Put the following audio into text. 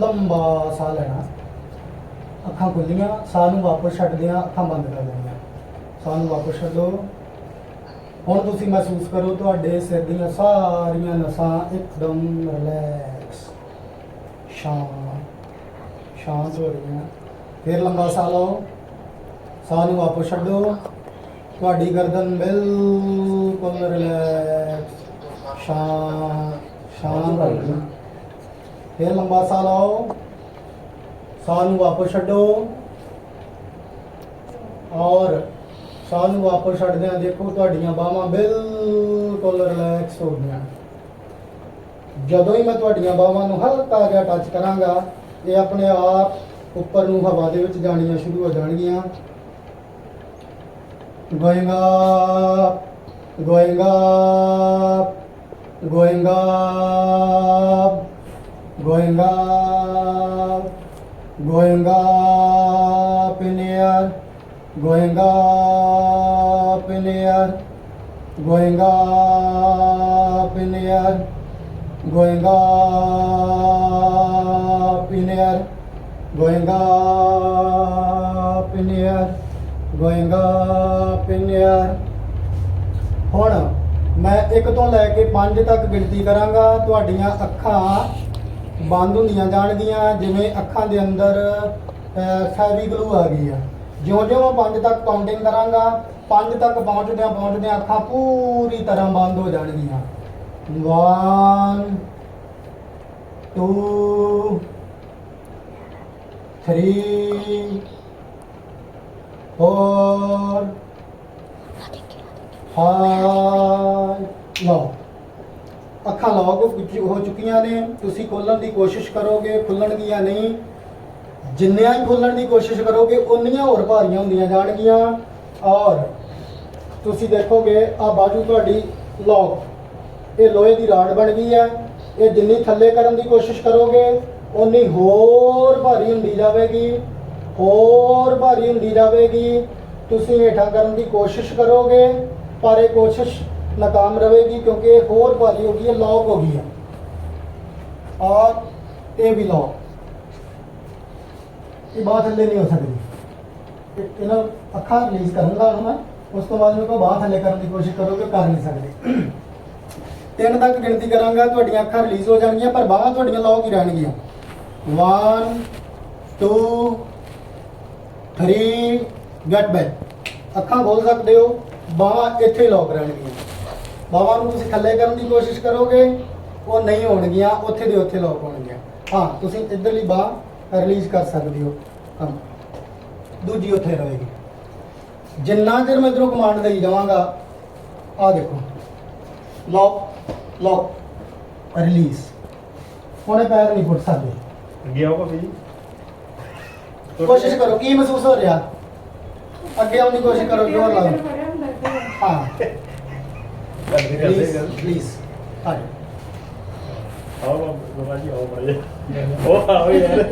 ਲੰਬਾ ਸਾਹ ਲੈਣਾ। ਅੱਖਾਂ ਖੁੱਲੀਆਂ, ਸਾਹ ਨੂੰ ਵਾਪਸ ਛੱਡਦਿਆਂ ਅੱਖਾਂ ਬੰਦ ਕਰ ਲੈਣੀਆਂ ਸਾਹ ਨੂੰ ਵਾਪਸ ਛੱਡੋ। ਹੁਣ ਤੁਸੀਂ ਮਹਿਸੂਸ ਕਰੋ ਤੁਹਾਡੇ ਸਿਰ ਦੀਆਂ ਸਾਰੀਆਂ ਨਸਾਂ ਇੱਕਦਮ ਰਿਲੈਕਸ ਸ਼ਾਂਤ ਸ਼ਾਂਤ ਹੋ ਰਹੀਆਂ। ਫਿਰ ਲੰਬਾ ਸਾਹ ਲਓ। ਸਾਹ ਨੂੰ ਵਾਪਸ ਛੱਡੋ। ਤੁਹਾਡੀ ਗਰਦਨ ਬਿਲਕੁਲ ਰਿਲੈਕਸ ਸ਼ਾਂਤ ਸ਼ਾਂਤ ਹੋ ਗਈ ਫਿਰ ਲੰਬਾ ਸਾਹ ਲਾਓ। ਸਾਹ ਨੂੰ ਵਾਪਸ ਛੱਡੋ। ਔਰ ਸਾਹ ਨੂੰ ਵਾਪਸ ਛੱਡਦਿਆਂ ਦੇਖੋ ਤੁਹਾਡੀਆਂ ਬਾਹਾਂ ਬਿਲਕੁਲ ਰਿਲੈਕਸ ਹੋ ਗਈਆਂ। ਜਦੋਂ ਹੀ ਮੈਂ ਤੁਹਾਡੀਆਂ ਬਾਹਾਂ ਨੂੰ ਹਲਕਾ ਜਿਹਾ ਟੱਚ ਕਰਾਂਗਾ ਇਹ ਆਪਣੇ ਆਪ ਉੱਪਰ ਨੂੰ ਹਵਾ ਦੇ ਵਿੱਚ ਜਾਣੀਆਂ ਸ਼ੁਰੂ ਹੋ ਜਾਣਗੀਆਂ। going up, going up, going up, going up, going up in air, going up in air, going up in air, going up in air, going up in air, going up in air. ਹੁਣ ਮੈਂ 1 ਤੋਂ ਲੈ ਕੇ 5 ਤੱਕ ਗਿਣਤੀ ਕਰਾਂਗਾ ਤੁਹਾਡੀਆਂ ਅੱਖਾਂ ਬੰਦ ਹੁੰਦੀਆਂ ਜਾਣਗੀਆਂ, ਜਿਵੇਂ ਅੱਖਾਂ ਦੇ ਅੰਦਰ ਫੈਵੀ ਗਲੂ ਆ ਗਈ ਆ। ਜਿਉਂ-ਜਿਉਂ ਮੈਂ 5 ਤੱਕ ਕਾਊਂਟਿੰਗ ਕਰਾਂਗਾ 5 ਤੱਕ ਪਹੁੰਚਦਿਆਂ ਪਹੁੰਚਦਿਆਂ ਅੱਖਾਂ ਪੂਰੀ ਤਰ੍ਹਾਂ ਬੰਦ ਹੋ ਜਾਣਗੀਆਂ। 1 2 3 4 ਹਾਈ ਲਓ ਅੱਖਾਂ ਲੌਕ ਹੋ ਚੁੱਕੀਆਂ ਨੇ, ਤੁਸੀਂ ਖੋਲਣ ਦੀ ਕੋਸ਼ਿਸ਼ ਕਰੋਗੇ ਖੁੱਲਣਗੀਆਂ ਨਹੀਂ। ਜਿੰਨੀਆਂ ਹੀ ਖੋਲਣ ਦੀ ਕੋਸ਼ਿਸ਼ ਕਰੋਗੇ, ਉਨੀਆਂ ਹੋਰ ਭਾਰੀਆਂ ਹੁੰਦੀਆਂ ਜਾਣਗੀਆਂ। ਔਰ ਤੁਸੀਂ ਦੇਖੋਗੇ ਆ ਬਾਜੂ ਤੁਹਾਡੀ ਲੌਕ ਇਹ ਲੋਹੇ ਦੀ ਰਾਡ ਬਣ ਗਈ ਹੈ। ਇਹ ਜਿੰਨੀ ਥੱਲੇ ਕਰਨ ਦੀ ਕੋਸ਼ਿਸ਼ ਕਰੋਗੇ, ਉਨੀ ਹੋਰ ਭਾਰੀ ਹੁੰਦੀ ਜਾਵੇਗੀ। ਹੋਰ ਭਾਰੀ ਹੁੰਦੀ ਜਾਵੇਗੀ। ਤੁਸੀਂ ਹੇਠਾਂ ਕਰਨ ਦੀ ਕੋਸ਼ਿਸ਼ ਕਰੋਗੇ, ਪਰ ਇਹ ਕੋਸ਼ਿਸ਼ ਨਾਕਾਮ ਰਹੇਗੀ ਕਿਉਂਕਿ ਇਹ ਹੋਰ ਭਾਰੀ ਹੋ ਗਈ ਹੈ ਲੌਕ ਹੋ ਗਈ ਹੈ। ਔਰ ਇਹ ਵੀ ਲੌਕ ਇਹ ਬਾਹ ਥੱਲੇ ਨਹੀਂ ਹੋ ਸਕਦੀ। ਇਹ- ਇਹਨਾਂ ਅੱਖਾਂ ਰਿਲੀਜ਼ ਕਰੂੰਗਾ ਹੁਣ ਮੈਂ ਉਸ ਤੋਂ ਬਾਅਦ ਮੇਰੇ ਕੋਲ ਬਾਹ ਥੱਲੇ ਕਰਨ ਦੀ ਕੋਸ਼ਿਸ਼ ਕਰੋਗੇ ਕਰ ਨਹੀਂ ਸਕਦੇ। ਤਿੰਨ ਤੱਕ ਗਿਣਤੀ ਕਰਾਂਗਾ, ਤੁਹਾਡੀਆਂ ਅੱਖਾਂ ਰਿਲੀਜ਼ ਹੋ ਜਾਣਗੀਆਂ, ਪਰ ਬਾਹਾਂ ਤੁਹਾਡੀਆਂ ਲੌਕ ਹੀ ਰਹਿਣਗੀਆਂ। 1 2 3 ਗੈਟ ਬੈਕ ਅੱਖਾਂ ਖੋਲ ਸਕਦੇ ਹੋ, ਬਾਹਾਂ ਇੱਥੇ ਲੌਕ ਰਹਿਣਗੀਆਂ। ਬਾਹਾਂ ਨੂੰ ਤੁਸੀਂ ਥੱਲੇ ਕਰਨ ਦੀ ਕੋਸ਼ਿਸ਼ ਕਰੋਗੇ ਉਹ ਨਹੀਂ ਹੋਣਗੀਆਂ ਉੱਥੇ ਦੇ ਉੱਥੇ ਲੌਕ ਹੋਣਗੀਆਂ। ਹਾਂ ਤੁਸੀਂ ਇੱਧਰਲੀ ਬਾਹ ਰਿਲੀਜ਼ ਕਰ ਸਕਦੇ ਹੋ। ਹਾਂ। ਦੂਜੀ ਉੱਥੇ ਰਹੇਗੀ। ਜਿੰਨਾ ਚਿਰ ਮੈਂ ਇਧਰੋਂ ਕਮਾਂਡ ਦੇਈ ਜਾਵਾਂਗਾ ਆ ਦੇਖੋ। ਲੌਕ ਲੌਕ ਰਿਲੀਜ਼ ਹੁਣੇ ਪੈਰ ਨਹੀਂ ਫੁੱਟ ਸਕਦੇ। ਅੱਗੇ ਆਓ ਭਾਬੀ ਜੀ। ਕੋਸ਼ਿਸ਼ ਕਰੋ ਕੀ ਮਹਿਸੂਸ ਹੋ ਰਿਹਾ? ਅੱਗੇ ਆਉਣ ਦੀ ਕੋਸ਼ਿਸ਼ ਕਰੋ ਜ਼ੋਰ ਲਾਓ। ਹਾਂ। ਕਰਦੇ ਕਰਦੇ ਗੱਲ। ਪਲੀਜ਼ ਹਾਂ ਆਓ ਬਾਬਾ ਜੀ ਆਓ ਬੜੇ ਉਹ ਆਓ ਯਾਰ।